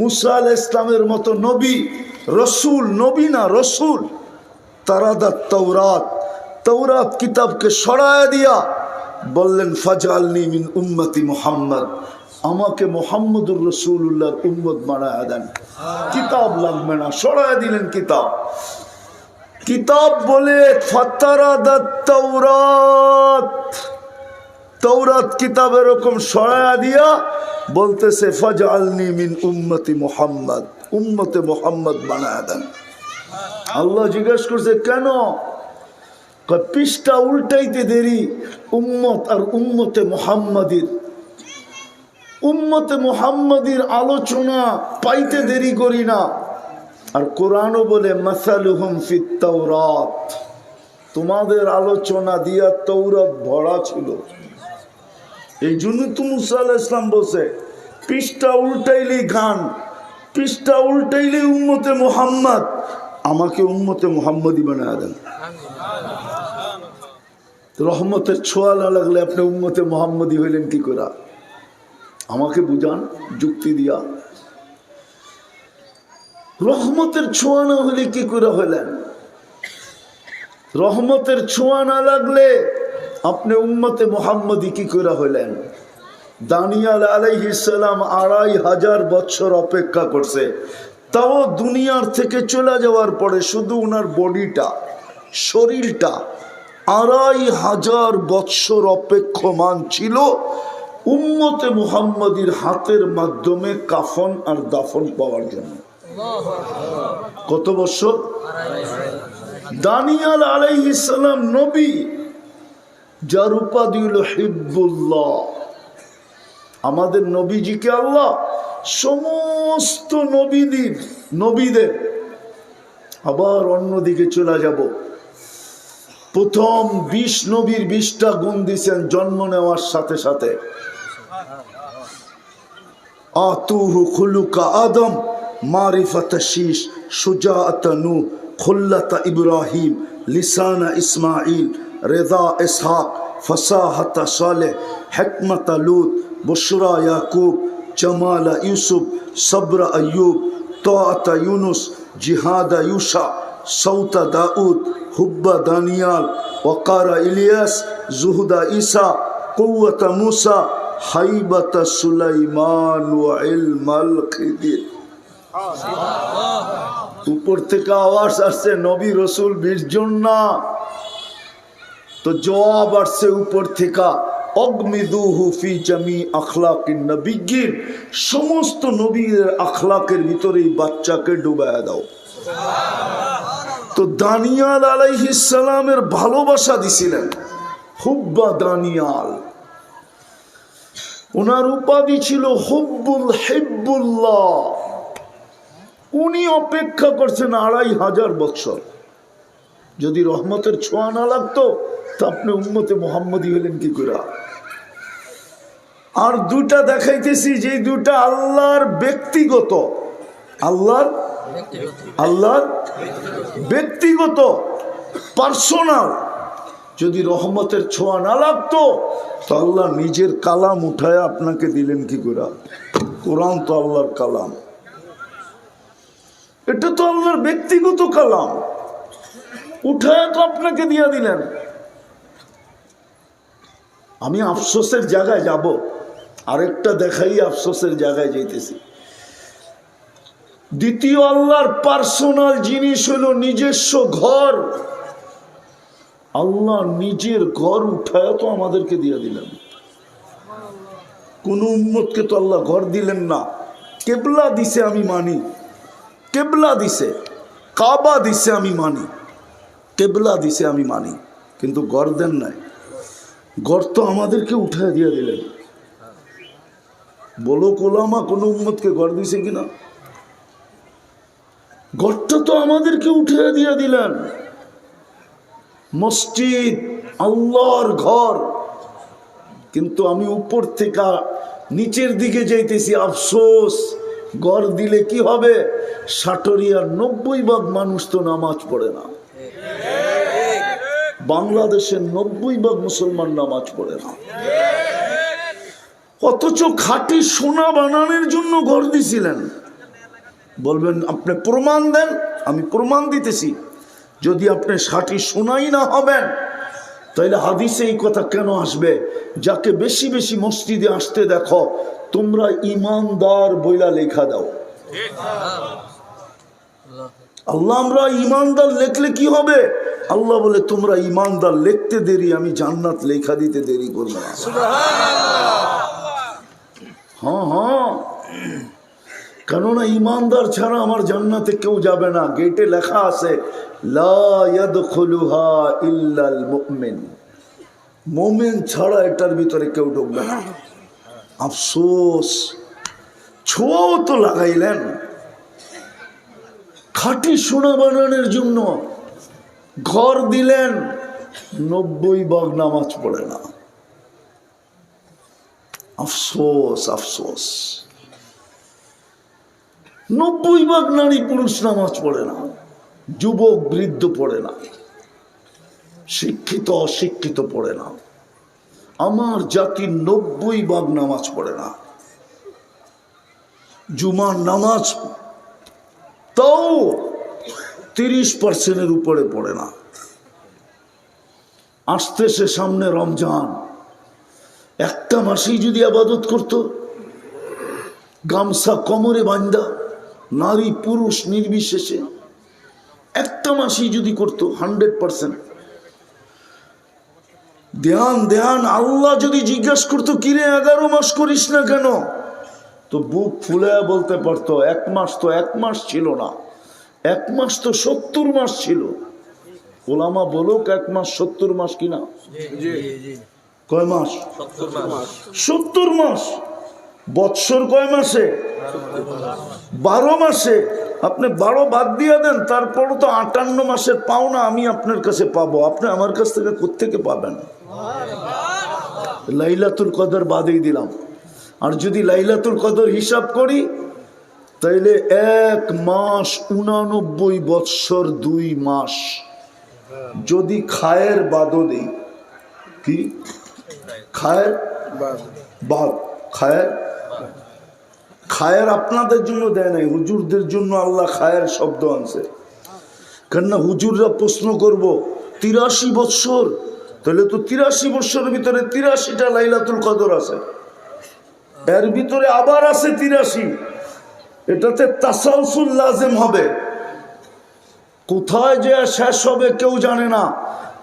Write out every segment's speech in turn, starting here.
মুসা আল ইসলামের মতো নবী, রসুল, নবী না রসুল তারাদাত তৌরাত তৌরাত কিতাবকে সরায় দিয়া বললেন ফাজালনি মিন উম্মতি মোহাম্মদ। আমাকে মোহাম্মদুর রসুল্লাহর উম্মদ বানায় দেন। কিতাব লাগবে না, সরায় দিলেন কিতাব। কিতাব বলে তৌরাত তৌরাত কিতাব এরকম সরায়া দিয়া বলতেছে ফজ ফাজালনি মিন উম্মতি মোহাম্মদ। উম্মতে মোহাম্মদ বানায় দেন। আল্লাহ জিজ্ঞেস করছে, কেন? পৃষ্ঠা উল্টাইতে দেরি, উম্মত আর উম্মতে মোহাম্মদির। উম্মতে মোহাম্মদির আলোচনা পাইতে দেরি করি না। আর কোরআনও বলে, মাসালুহুম ফিত তাওরাত। তোমাদের আলোচনা দিয়া তৌরাত ভরা ছিল। এই জন্য তো মুসা আলাহ ইসলাম বলছে পৃষ্ঠা উল্টাইলি গান পৃষ্ঠা উল্টাইলি উম্মতে মোহাম্মদ। আমাকে উম্মতে মোহাম্মদই বানায় দেন। রহমতের ছোঁয়া না লাগলে আপনি উম্মতে মোহাম্মদী হইলেন কি করে? আমাকে বুঝান, যুক্তি দিয়া। রহমতের ছোঁয়া না হলে কি করে হইলেন? রহমতের ছোঁয়া না লাগলে আপনি উম্মতে মোহাম্মদী কি করে হইলেন? দানিয়াল আলাইহিসাল্লাম আড়াই হাজার বছর অপেক্ষা করছে। তাও দুনিয়ার থেকে চলে যাওয়ার পরে শুধু ওনার বডিটা, শরীরটা আড়াই হাজার বৎসর অপেক্ষমান ছিল। উম্মতে মুহাম্মদীর হাতের মাধ্যমে কাফন আর দাফন পাওয়ার জন্য। কত বছর? দানিয়াল আলাইহিসাল্লাম নবী, যার উপাধি হল হিব্বুল্লাহ। আমাদের নবীজিকে আল্লাহ সমস্ত নবীদের নবীদের আবার অন্যদিকে চলে যাব। প্রথম বিশ নবীর বিশটা গুণ দিছেন জন্ম নেওয়ার সাথে সাথে। খুলুকা আদম খুল্লাত ইব্রাহিম, লিসানা ইসমাইল রেদা ইসহাক, ফসাহত সালে হেকমত লুত বসরা ইয়াকুব জামালা ইউসুফ সবরা আয়ুব তোয়াতা ইউনুস জিহাদা ইউসা সৌতা দাউদ হুব্বা দানিয়াল ওকারা ইলিয়াস জুহুদা ইসা কৌয়তা মুসা হাইবাতা সুলাইমান ইলমাল খিদির উপর থেকে আওয়াজ আসছে, নবী রসুল বীর জন্য তো জবাব আসছে উপর থেকা। সমস্ত নবীর আখলাকের ভিতরেই বাচ্চাকে ডুবায় দাও। তো দানিয়াল আলাইহিস সালামের ভালোবাসা দিছিলেন। হুব্বা দানিয়াল। ওনার উপাধি ছিল হুব্বুল হিব্বুল্লাহ। উনি অপেক্ষা করছেন আড়াই হাজার বৎসর। যদি রহমতের ছোঁয়া না লাগতো, তা আপনি উন্মতে মোহাম্মদী হলেন কি করে? আর দুটা দেখাইতেছি যে দুটা আল্লাহর ব্যক্তিগত। আল্লাহর? আল্লাহর ব্যক্তিগত, পার্সোনাল। যদি রহমতের ছোঁয়া না লাগতো, তো আল্লাহ নিজের কালাম উঠায় আপনাকে দিলেন কি করে? কোরআন তো আল্লাহর কালাম। এটা তো আল্লাহর ব্যক্তিগত কালাম। উঠায় তো আপনাকে দিয়ে দিলেন। আমি আফসোসের জায়গায় যাব। আরেকটা দেখাই আফসোসের জায়গায় যাইতেছি। দ্বিতীয় আল্লাহর পার্সোনাল জিনিস হলো নিজস্ব ঘর। আল্লাহ নিজের ঘর উঠায় তো আমাদেরকে দিয়ে দিলেন। কোন উম্মতকে তো আল্লাহ ঘর দিলেন না। কেবলা দিছে আমি মানি। কেবলা দিছে। কাবা দিছে আমি মানি। কেবলা দিছে আমি মানি, কিন্তু ঘর দেন নাই। ঘর তো আমাদেরকে উঠে দিয়ে দিলেন। বলো কোলামা কোনো উম্মতকে ঘর দিছে কিনা? ঘরটা তো আমাদেরকে উঠে দিয়ে দিলেন। মসজিদ, আল্লাহর ঘর। কিন্তু আমি উপর থেকে নিচের দিকে যাইতেছি, আফসোস। ঘর দিলে কি হবে? সাটরিয়ার নব্বই ভাগ মানুষ তো নামাজ পড়ে না। বাংলাদেশের নব্বই ভাগ মুসলমান নামাজ পড়ে না। অথচ খাঁটি সোনা বানানোর জন্য ঘর দিছিলেন। বলবেন আপনি প্রমাণ দেন আমি প্রমাণ দিতেছি। যদি আপনি ষাটি সোনাই না হবেন তাইলে হাদিসে এই কথা কেন আসবে? যাকে বেশি বেশি মসজিদে আসতে দেখো তোমরা ইমানদার বইলা লেখা দাও। আল্লাহ আমরা ইমানদার লেখলে কি হবে? আল্লাহ বলে তোমরা ইমানদার লিখতে দেরি আমি জান্নাত লেখা দিতে দেরি করব না। হ্যাঁ হ্যাঁ। কেননা ইমানদার ছাড়া আমার জান্নাতে কেউ যাবে না। গেটে লেখা আছে লা ইয়াদখুলুহা ইল্লাল মুমিন। মোমেন ছাড়া এটার ভিতরে কেউ ঢুকবে না। আফসোস। ছোঁয়াও তো লাগাইলেন। খাঁটি সোনা বানানোর জন্য ঘর দিলেন, নব্বই ভাগ নামাজ পড়ে না। আফসোস আফসোস। নব্বই ভাগ নারী পুরুষ নামাজ পড়ে না, যুবক বৃদ্ধ পড়ে না, শিক্ষিত, অশিক্ষিত পড়ে না। আমার জাতি নব্বই ভাগ নামাজ পড়ে না। জুমার নামাজ, তাও তিরিশ পার্সেন্টের উপরে পড়ে না। আসতে আসতেছে সামনে রমজান। একটা মাসেই যদি আবাদত করত, গামছা কমরে বান্দা, নারী পুরুষ নির্বিশেষে একটা মাসেই যদি করতো হান্ড্রেড পার্সেন্ট। ধ্যান ধ্যান, আল্লাহ যদি জিজ্ঞাসা করতো, কিরে, এগারো মাস করিস না কেন? তো বুক ফুলে বলতে পারতো, এক মাস তো এক মাস ছিল না। এক মাস তো সত্তর মাস ছিল। ওলামা বলুক এক মাস সত্তর মাস কিনা? কয় মাস। সত্তর মাস। বৎসর কয় মাসে? বারো মাসে। আপনি বারো বাদ দিয়ে দেন তারপরও তো আটান্ন মাসের পাওনা আমি আপনার কাছে পাবো। আপনি আমার কাছ থেকে কোত্থেকে পাবেন? লাইলাতুল কদর বাদেই দিলাম। আর যদি লাইলাতুল কদর হিসাব করি তাইলে এক মাস উনানব্বই বৎসর দুই মাস। যদি খায়ের বাদও দিই কি? খায়ের বাদ। খায়ের? খায়ের আপনাদের জন্য দেয় নাই হুজুরদের জন্য আল্লাহ খায়ের শব্দ আনছে। কেননা হুজুররা প্রশ্ন করব তিরাশি বৎসর? তাহলে তো তিরাশি বৎসরের ভিতরে তিরাশিটা লাইলাতুল কদর আছে। এর ভিতরে আবার আছে তিরাশি। এটাতে তাসালসুল লাজেম হবে। কোথায় যে শেষ হবে কেউ জানে না।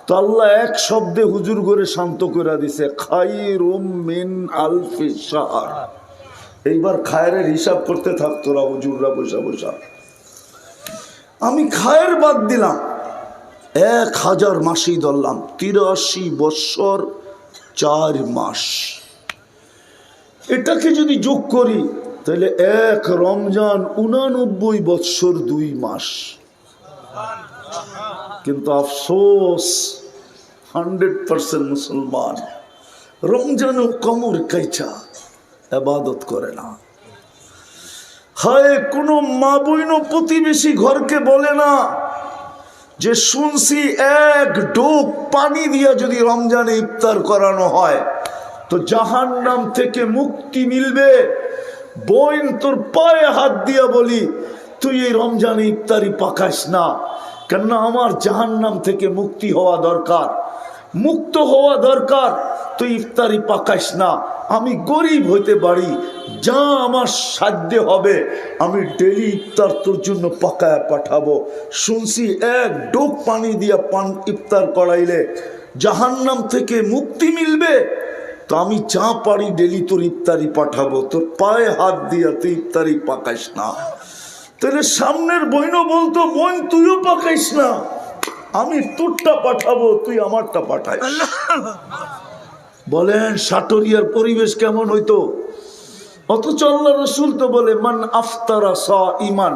তো আল্লাহ এক শব্দে হুজুর করে শান্ত করে দিছে খাই মিন আলফি শাহর। এইবার খায়ের হিসাব করতে থাক তোরা, হুজুররা বসা বসা। আমি খায়ের বাদ দিলাম। এক হাজার মাসেই ধরলাম, তিরাশি বৎসর, চার মাস। এটাকে যদি যোগ করি তাহলে এক রমজান উনানব্বই বৎসর দুই মাস। কিন্তু আফসোস, হান্ড্রেড পার্সেন্ট মুসলমান রমজানও কমর কাইচা আবাদত করে না। হায়, কোনো মা বইন প্রতিবেশী ঘরকে বলে না যে শুনছি এক ডোক পানি দিয়া যদি রমজানে ইফতার করানো হয়, তো জাহান নাম থেকে মুক্তি মিলবে। বোন তোর পায়ে হাত দিয়া বলি, তুই এই রমজানে ইফতারি পাকাস না। কেননা আমার জাহান নাম থেকে মুক্তি হওয়া দরকার। মুক্ত হওয়া দরকার, তুই ইফতারি পাকাস না। আমি গরিব হইতে পারি, যা আমার সাধ্য হবে, আমি ডেলি ইফতার তোর জন্য পাকায় পাঠাবো। শুনছি এক ডোক পানি দিয়া পান ইফতার করাইলে, জাহান্নাম থেকে মুক্তি মিলবে? তো আমি যা পারি ডেলি তোর ইফতারি পাঠাবো। তোর পায়ে হাত দিয়া তুই ইফতারি পাকাইস না। তাহলে সামনের বইন বলতো, বোন, তুইও পাকাইস না। আমি তোরটা পাঠাবো, তুই আমারটা পাঠাই বলেন, সাটরিয়ার পরিবেশ কেমন হইতো? অথচ আল্লাহ রসুল তো বলে, মান আফতারা সা ইমান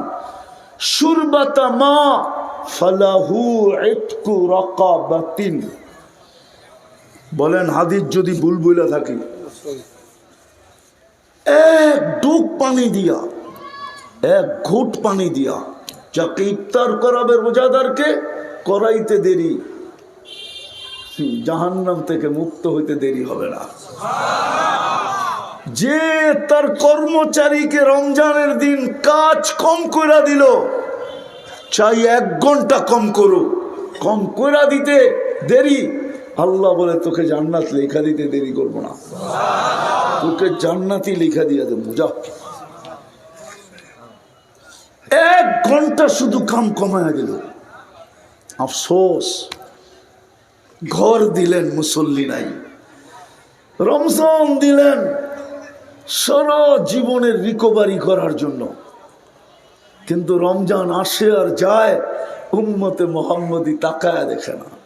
সুরবাতা মা ফালাহু ইতকু রাকাবাতিন। বলেন হাদিস যদি ভুল বইলা থাকি। এক ডুব পানি দিয়া, এক ঘুট পানি দিয়া, যাকে ইফতার করাবে রোজাদারকে করাইতে দেরি। জাহান্নাম থেকে মুক্ত হইতে দেরি হবে না। যে তার কর্মচারীকে রমজানের দিন কাজ কম করে দিল, চাই এক ঘণ্টা কম করো কম করে দিতে দেরি। আল্লাহ বলে, তোকে জান্নাত লেখা দিতে দেরি করব না। তোকে জান্নাতি লেখা দিয়ে দেবো, যা। এক ঘণ্টা শুধু কাম কমায় দিল। আফসোস, ঘর দিলেন মুসল্লি নাই। রমজান দিলেন সারা জীবনের রিকভারি করার জন্য। কিন্তু রমজান আসে আর যায়, উম্মতে মোহাম্মদী তাকায় দেখে না।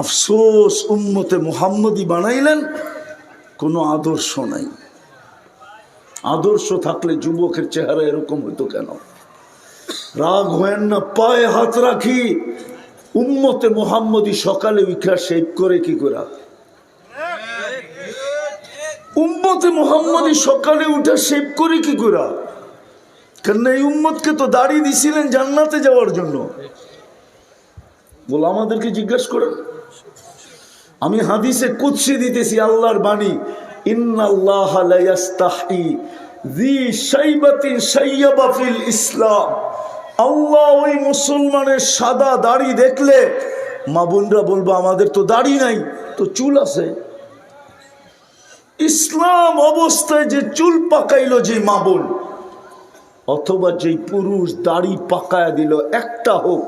আফসোস, উম্মতে মোহাম্মদী বানাইলেন, কোনো আদর্শ নাই। আদর্শ থাকলে যুবকের চেহারা এরকম হইতো কেন? রাগ হয়েন না, পায়ে হাত রাখি, উম্মতে মোহাম্মদী সকালে উঠা শেভ করে কি করা? উম্মতে মোহাম্মদী সকালে উঠা শেভ করে কি করা? কেন এই উম্মতকে তো দাঁড়িয়ে দিছিলেন জান্নাতে যাওয়ার জন্য। বলো, আমাদেরকে জিজ্ঞাসা করেন। আমি হাদিসে কুৎসি দিতেছি, আল্লাহর বাণী। ইসলাম। আল্লাহ ওই মুসলমানের সাদা দাড়ি দেখলে মা বোনরা বলব, আমাদের তো দাড়ি নাই, তো চুল আছে। ইসলাম অবস্থায় যে চুল পাকাইলো যে মা বোন, অথবা যেই পুরুষ দাড়ি পাকায় দিল, একটা হোক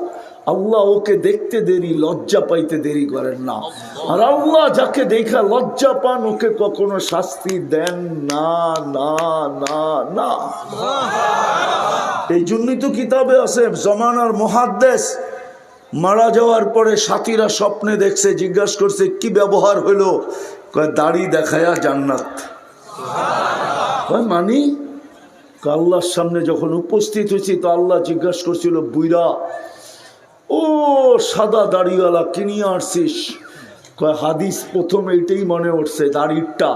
আল্লাহ ওকে দেখতে দেরি লজ্জা পাইতে দেরি করেন না। আর আল্লাহ যাকে দেখা লজ্জা পান ওকে কখনো শাস্তি দেন না না না না। এই জন্যই তো কিতাবে আছে জমানার মহাদ্দেশ মারা যাওয়ার পরে সাথীরা স্বপ্নে দেখছে জিজ্ঞাসা করছে কি ব্যবহার হইল কয় দাড়ি দেখায়া জান্নাত। কয় মানি? আল্লাহর সামনে যখন উপস্থিত হয়েছি তো আল্লাহ জিজ্ঞাসা করছিল বুইরা ও সাদা দাড়িওয়ালা কিনিয়ে আসছিস কয়, হাদিস প্রথম এইটাই মনে উঠছে, দাড়িরটা।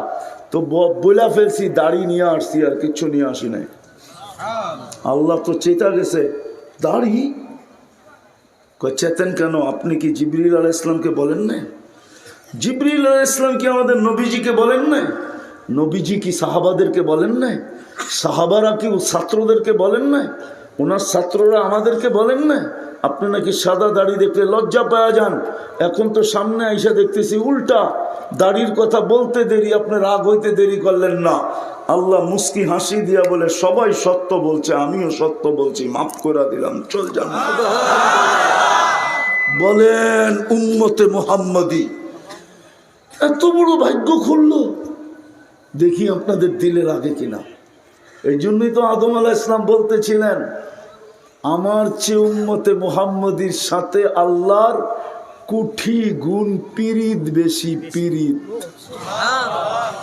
তো বইলা ফেলছি, দাড়ি নিয়ে আসছি আর কিচ্ছু নিয়ে আসি নাই। আল্লাহ তো চেতা গেছে, দাড়ি? কয়, চেতেন কেন? আপনি কি জিবরিল আলাহ ইসলামকে বলেন না জিবরিল আলাহ ইসলাম কি আমাদের নবীজিকে বলেন না নবীজি কি সাহাবাদেরকে বলেন না সাহাবারা কি ছাত্রদেরকে বলেন না ওনার ছাত্ররা আমাদেরকে বলেন না আপনি নাকি সাদা দাড়ি দেখলে লজ্জা পাওয়া যান? এখন তো সামনে আইসা দেখতেছি উল্টা। দাড়ির কথা বলতে দেরি, আপনি রাগ হইতে দেরি করলেন না। আল্লাহ মুস্কি হাসি দিয়া বলে, সবাই সত্য বলছে, আমিও সত্য বলছি, মাফ করে দিলাম, চল যান। বলেন, উম্মতে মোহাম্মদী, এত বড় ভাগ্য খুললো। দেখি আপনাদের দিলে লাগে কিনা। এই জন্যই তো আদম আলাহ ইসলাম বলতেছিলেন আমার চেয়ে উম্মতে মোহাম্মদীর সাথে আল্লাহর কুঠি গুণ পিরিত বেশি পিরিত।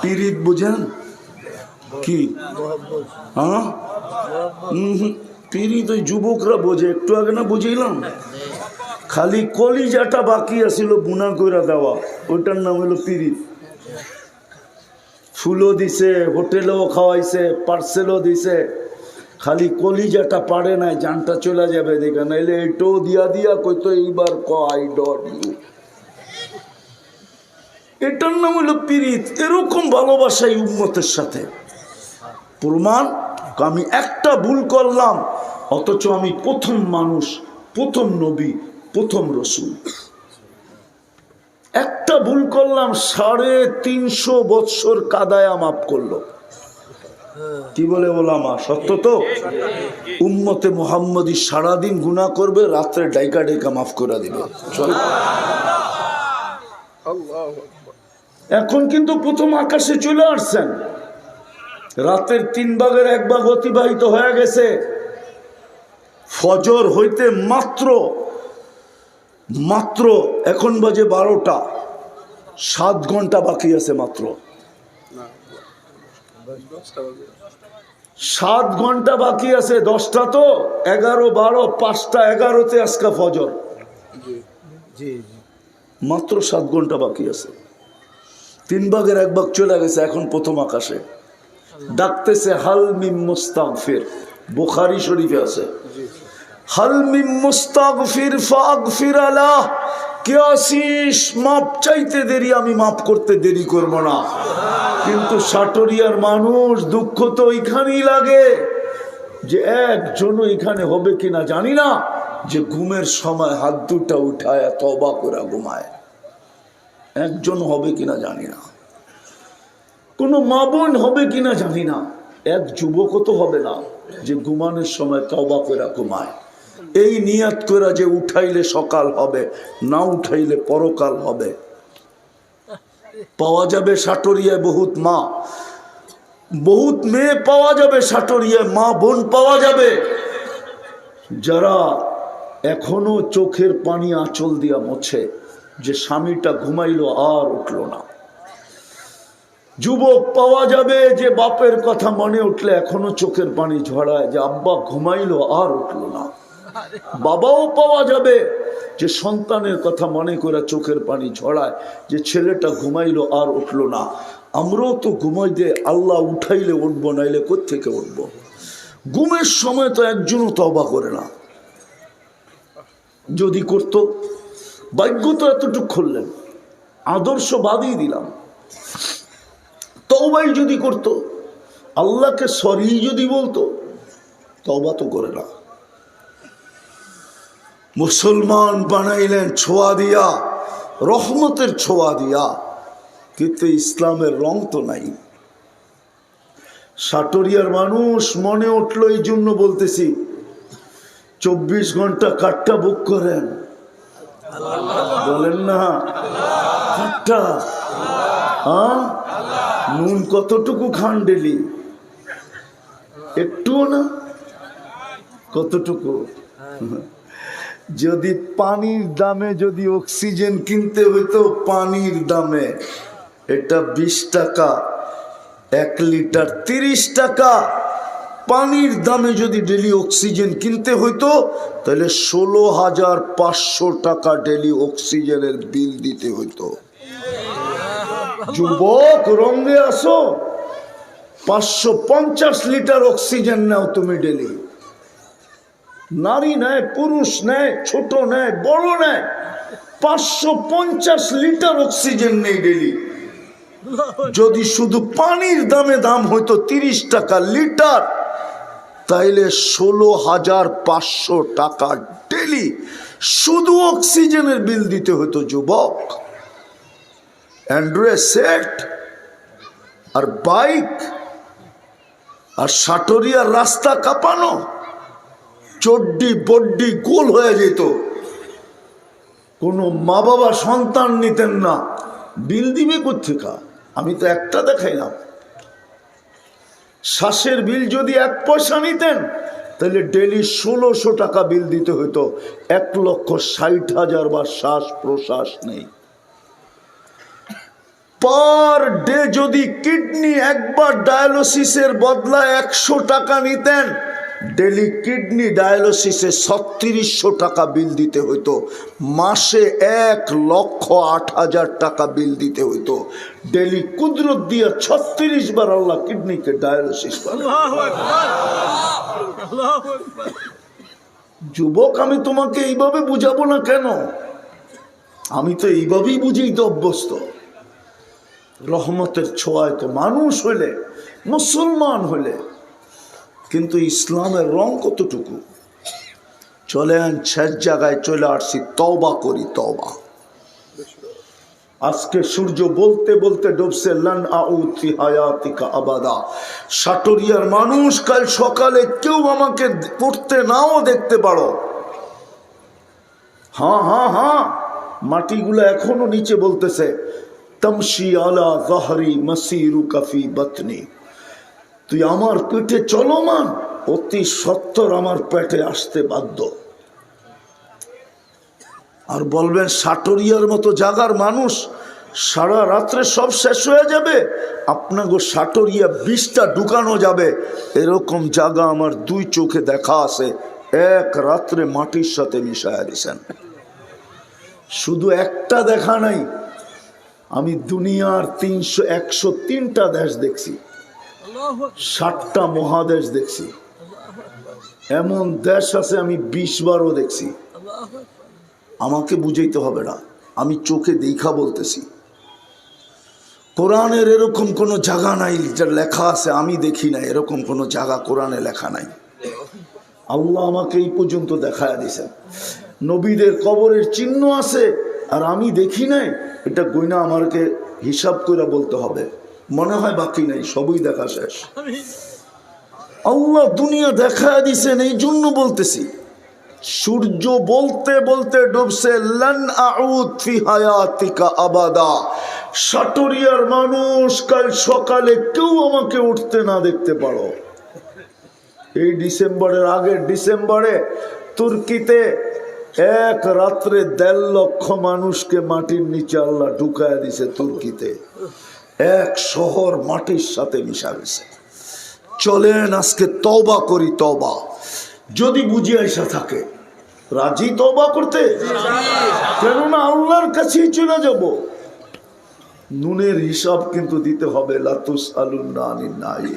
পিরিত বুঝেন? কি? হ্যাঁ। পিরিত ওই যুবকরা বোঝে। একটু আগে না বুঝিলাম খালি কলিজাটা বাকি আছিল বুনা কইরা দেওয়া। ওইটার নাম হলো পিরিত। ফুলও দিছে, হোটেলেও খাওয়াইছে, পার্সেলও দিছে। খালি কলিজাটা পারে নাই, জানটা চলে যাবে দেখে। নাইলে এটাও দিয়া দিয়া কইতো, এইবার ক আই ডট ইউ এটার নাম হলো পিরিত। এরকম ভালোবাসাই উন্মতের সাথে। প্রমাণ, আমি একটা ভুল করলাম, অথচ আমি প্রথম মানুষ, প্রথম নবী, প্রথম রসুল। একটা ভুল করলাম, সাড়ে তিনশো বৎসর কাদায়া মাফ করল। কি বলে ওলামা, সত্য তো? উম্মতে মোহাম্মদী সারাদিন গুণা করবে, রাত্রে ডাইকা ডাইকা মাফ করে দিবে। এখন কিন্তু প্রথম আকাশে চলে আসছেন। রাতের তিন ভাগের এক ভাগ অতিবাহিত হয়ে গেছে। ফজর হইতে মাত্র মাত্র এখন বাজে বারোটা। সাত ঘণ্টা বাকি আছে মাত্র। সাত ঘণ্টা বাকি আছে দশটা তো এগারো বারো পাঁচটা এগারোতে আজকা ফজর। মাত্র সাত ঘণ্টা বাকি আছে। তিন ভাগের এক ভাগ চলে গেছে এখন প্রথম আকাশে। ডাকতেছে হাল মিম মুস্তাগফির। বুখারি শরীফে আছে। হাল মিম মুস্তাগফির ফাগফির আলাহ। কে আসিস মাপ চাইতে দেরি আমি মাপ করতে দেরি করব না। কিন্তু সাটরিয়ার মানুষ দুঃখ তো ওইখানেই লাগে যে একজন এখানে হবে কিনা জানি না, যে ঘুমের সময় হাত দুটা উঠায় তবা করে ঘুমায়। একজন হবে কিনা জানি না। কোনো মা বোন হবে কিনা জানি না। এক যুবকও তো হবে না, যে ঘুমানোর সময় তবা করে ঘুমায়। এই নিয়াত করে যে উঠাইলে সকাল হবে, না উঠাইলে পরকাল হবে। পাওয়া যাবে সাটরিয়ায় বহুত মা। বহুত মেয়ে পাওয়া যাবে সাটরিয়ায় মা বোন পাওয়া যাবে। যারা এখনও চোখের পানি আঁচল দিয়া মোছে, যে স্বামীটা ঘুমাইলো আর উঠল না। যুবক পাওয়া যাবে যে বাপের কথা মনে উঠলে এখনও চোখের পানি ঝরায়, যে আব্বা ঘুমাইলো আর উঠল না। বাবাও পাওয়া যাবে যে সন্তানের কথা মনে করে চোখের পানি ঝরায়, যে ছেলেটা ঘুমাইলো আর উঠল না। আমরাও তো ঘুমাই দিয়ে আল্লাহ উঠাইলে উঠবো, নাইলে কোথেকে উঠবো? ঘুমের সময় তো একজনও তবা করে না। যদি করত, ভাগ্য তো এতটুকু খুললেন আদর্শ বাদই দিলাম। তবাই যদি করত, আল্লাহকে সরি যদি বলতো তবা তো করে না। মুসলমান বানাইলেন ছোঁয়া দিয়া, রহমতের ছোঁয়া দিয়া, কিন্তু ইসলামের রং তো নাই। সাটরিয়ার মানুষ মনে উঠল, এই জন্য বলতেছি, চব্বিশ ঘণ্টা কাঠটা বুক করেন। বলেন না, কাঠটা হ্যাঁ? নুন কতটুকু খান ডেলি? একটুও না, কতটুকু? যদি পানির দামে যদি অক্সিজেন কিনতে হইতো, পানির দামে। এটা বিশ টাকা, এক লিটার তিরিশ টাকা। পানির দামে যদি ডেলি অক্সিজেন কিনতে হইতো, তাহলে ষোলো হাজার পাঁচশো টাকা ডেলি অক্সিজেনের বিল দিতে হইতো। যুবক রঙে আসো। পাঁচশো পঞ্চাশ লিটার অক্সিজেন নাও তুমি ডেলি। নারী নেয়, পুরুষ নেয়, ছোট নেয়, বড় নেয়। পাঁচশো পঞ্চাশ লিটার অক্সিজেন নেই ডেলি যদি শুধু পানির দামে দাম হইতো তিরিশ টাকা লিটার, তাইলে ষোলো হাজার পাঁচশো টাকা ডেলি শুধু অক্সিজেনের বিল দিতে হতো যুবক। অ্যান্ড্রয়েড সেট আর বাইক আর সাটরিয়ার রাস্তা কাঁপানো। চড্ডি বড্ডি গোল হয়ে যেত। কোনো মা বাবা সন্তান নিতেন না। বিল দিবে কোথেকা আমি তো একটা দেখাইলাম। শ্বাসের বিল যদি এক পয়সা নিতেন, তাহলে ডেলি ষোলোশো টাকা বিল দিতে হতো এক লক্ষ ষাট হাজার বা শ্বাস প্রশ্বাস নেই। পার ডে যদি কিডনি একবার ডায়ালিসিসের বদলা একশো টাকা নিতেন ডেলি কিডনি ডায়ালিসিসে ছত্রিশশো টাকা বিল দিতে হইতো। মাসে এক লক্ষ আট হাজার টাকা বিল দিতে হইতো। ডেলি কুদরত দিয়ে ছত্রিশ বার আল্লাহ কিডনিকে ডায়ালিসিস যুবক আমি তোমাকে এইভাবে বুঝাবো না কেন? আমি তো এইভাবেই বুঝেই তো অভ্যস্ত। রহমতের ছোঁয়ায় তো মানুষ হইলে মুসলমান হইলে কিন্তু ইসলামের রং কতটুকু? চলেন শেষ জায়গায় চলে আসছি, তওবা করি, তওবা। আজকে সূর্য বলতে বলতে ডুবছে, লান আউতি হায়াতিকা আবাদা। সাটরিয়ার মানুষ, কাল সকালে কেউ আমাকে পড়তে নাও দেখতে পারো। হ্যাঁ হ্যাঁ হ্যাঁ মাটিগুলো এখনও নিচে বলতেছে, তমশি আলা জহরি মসিরু কফি বতনি। তুই আমার পেটে চলমান অতি সত্তর আমার পেটে আসতে বাধ্য। আর বলবেন, সাটরিয়ার মতো জাগার মানুষ সারা রাত্রে সব শেষ হয়ে যাবে। আপনাকে সাটরিয়া বিষটা ঢুকানো যাবে। এরকম জায়গা আমার দুই চোখে দেখা আছে। এক রাত্রে মাটির সাথে মিশায়া দিছেন। শুধু একটা দেখা নাই। আমি দুনিয়ার তিনশো, একশো তিনটা দেশ দেখছি। ষাটটা মহাদেশ দেখছি। এমন দেশ আছে আমি বিশ বারও দেখছি। আমাকে বুঝাইতে হবে না, আমি চোখে দেখা বলতেছি। কোরআনের এরকম কোনো জায়গা নাই যে লেখা আছে, আমি দেখি না এরকম কোনো জায়গা কোরআনে লেখা নাই। আল্লাহ আমাকে এই পর্যন্ত দেখায় দিছেন নবীদের কবরের চিহ্ন আছে, আর আমি দেখি নাই, এটা গইনা আমাকে হিসাব করে বলতে হবে। মনে হয় বাকি নাই সবই দেখা শেষ। আল্লাহ দুনিয়া দেখায় দিছেন এই জন্য বলতেছি সূর্য বলতে বলতে ডুবছে লন আউদ ফি হায়াতিকা আবাদা। সাটরিয়ার মানুষ কাল সকালে কেউ আমাকে উঠতে না দেখতে পারো। এই ডিসেম্বরের আগের ডিসেম্বরে তুর্কিতে এক রাত্রে দেড় লক্ষ মানুষকে মাটির নিচে আল্লাহ ঢুকায় দিছে তুর্কিতে। এক শহর মাটির সাথে মিশা গেছে। চলেন আজকে তবা করি তবা যদি বুঝি আইসা থাকে, রাজি তবা করতে? কেননা আল্লাহর কাছেই চলে যাব। নুনের হিসাব কিন্তু দিতে হবে লাতুস আলুন্নানি নাই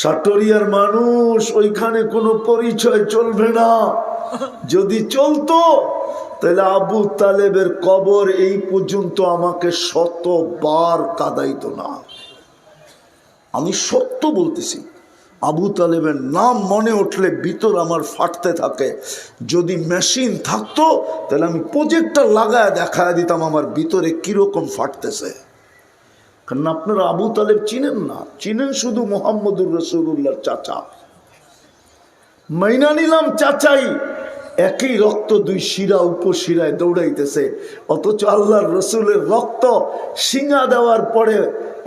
সাটরিয়ার মানুষ, ওইখানে কোনো পরিচয় চলবে না। যদি চলতো তাহলে আবু তালেবের কবর এই পর্যন্ত আমাকে শতবার কাদাইত না। আমি সত্য বলতেছি, আবু তালেবের নাম মনে উঠলে ভিতর আমার ফাটতে থাকে। যদি মেশিন থাকতো, তাহলে আমি প্রজেক্টটা লাগায় দেখায় দিতাম আমার ভিতরে কীরকম ফাটতেছে। কারণ আপনারা আবু তালেব চিনেন না, চিনেন শুধু মোহাম্মদুর রসুল্লাহর চাচা। মাইনা নিলাম চাচাই একই রক্ত দুই শিরা উপশিরায় দৌড়াইতেছে। অথচ আল্লাহর রসুলের রক্ত শিঙা দেওয়ার পরে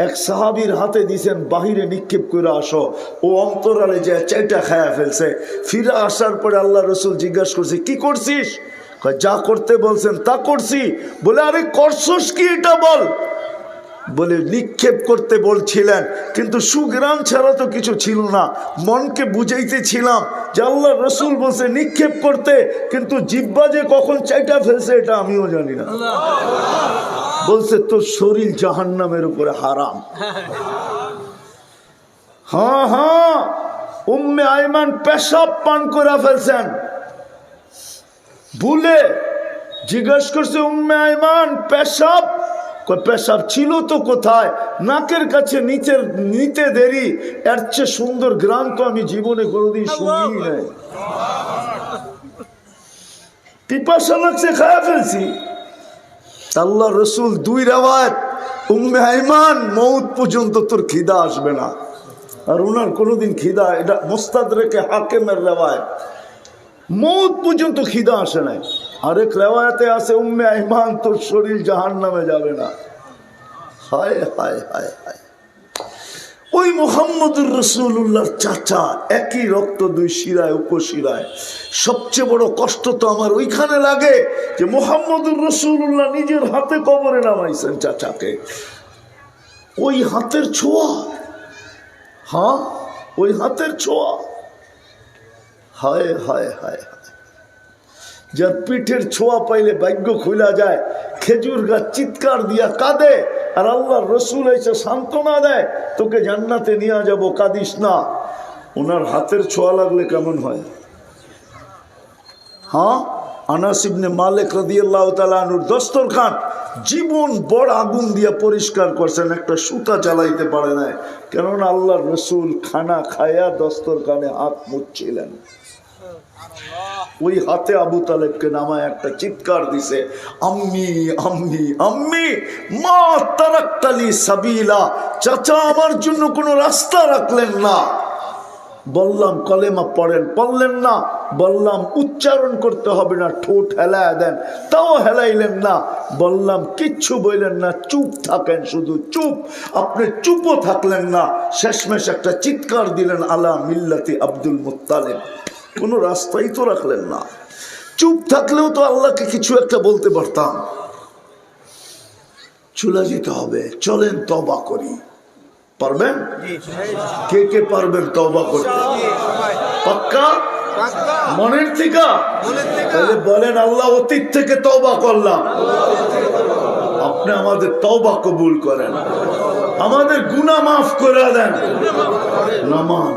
এক সাহাবির হাতে দিছেন, বাহিরে নিক্ষেপ করে আসো। ও অন্তরালে যে চাইটা খায়া ফেলছে। ফিরে আসার পরে আল্লাহ রসুল জিজ্ঞাসা করছে, কি করছিস? যা করতে বলছেন তা করছি। বলে, আরে করছস কি এটা বল? বলে নিক্ষেপ করতে বলছিলেন। কিন্তু সুগ্রাম ছাড়া তো কিছু ছিল না। মনকে বুঝাইতেছিলাম যে আল্লাহ রসুল বলছে, নিক্ষেপ করতে। কিন্তু জিব্বা যে কখন চাইটা ফেলছে, এটা আমিও জানি না। বলছে, তোর শরীর জাহান্নামের উপরে হারাম। হ্যাঁ হ্যাঁ উম্মে আইমান পেশাব পান করে ফেলছেন। ভুলে জিজ্ঞেস করছে, উম্মে আইমান পেশাব পেশাব ছিল তো কোথায়? নাকের কাছে নিচের নিতে দেরি। এর চেয়ে সুন্দর গ্রাম তো আমি জীবনে কোনোদিন শুনিই নাই। পিপাসা লাগছে খায়া ফেলছি। আল্লাহ রসুল দুই রেওয়ায়ত উম্মে আইমান মৌত পর্যন্ত তোর খিদা আসবে না। আর ওনার কোনোদিন খিদা এটা মোস্তাদ রেখে হাকেমের রেওয়ায়ত মৌত পর্যন্ত খিদা আসে নাই। আরেক রেওয়ায়তে আছে, উম্মে আইমান, তোর শরীর জাহান নামে যাবে না। হায় হায় হায় হায়। ওই মোহাম্মদুর রসুল্লাহর চাচা একই রক্ত দুই শিরায় উপশিরায় সবচেয়ে বড় কষ্ট তো আমার ওইখানে লাগে যে মোহাম্মদুর রসুল্লাহ নিজের হাতে কবরে নামাইছেন চাচাকে। ওই হাতের ছোঁয়া। হ্যাঁ? ওই হাতের ছোঁয়া। হায় হায় হায় যার পিঠের ছোঁয়া পাইলে ভাগ্য খুলা যায়, খেজুর গাছ চিৎকার দিয়া কাঁদে, আর আল্লাহ রসুল এসে সান্ত্বনা দেয়, তোকে জান্নাতে নিয়ে যাব, কাঁদিস না। ওনার হাতের ছোঁয়া লাগলে কেমন হয়? হ্যাঁ? আনাসিবনে মালিক রদিয়াল্লাহ তালানুর দস্তরখান জীবন বড় আগুন দিয়ে পরিষ্কার করছেন, একটা সুতা চালাইতে পারে না কেননা আল্লাহ রসুল খানা খায়া দস্তরখানে হাত মুচ্ছিলেন ওই হাতে আবু তালেবকে নামায় একটা চিৎকার দিছে, আম্মি আম্মি আম্মি, মা তারাক্তালি সাবিলা, চাচা আমার জন্য কোনো রাস্তা রাখলেন না। বললাম, কলেমা পড়েন, পড়লেন না, বললাম, উচ্চারণ করতে হবে না, ঠোঁট হেলায় দেন, তাও হেলাইলেন না। বললাম, কিচ্ছু বললেন না, চুপ থাকেন শুধু, চুপ, আপনি চুপও থাকলেন না। শেষমেশ একটা চিৎকার দিলেন আলা মিল্লাতি আব্দুল মুত্তালেব। কোনো রাস্তাই তো রাখলেন না। চুপ থাকলেও তো আল্লাহকে কিছু একটা বলতে পারতাম। চলে যেতে হবে চলেন তবা করি। পারবেন? কে কে পারবেন তবা করতে? পাক্কা? মনের থেকে? তাহলে বলেন আল্লাহ অতীত থেকে তবা করলাম। আপনি আমাদের তবা কবুল করেন। আমাদের গুনা মাফ করে দেন। নামান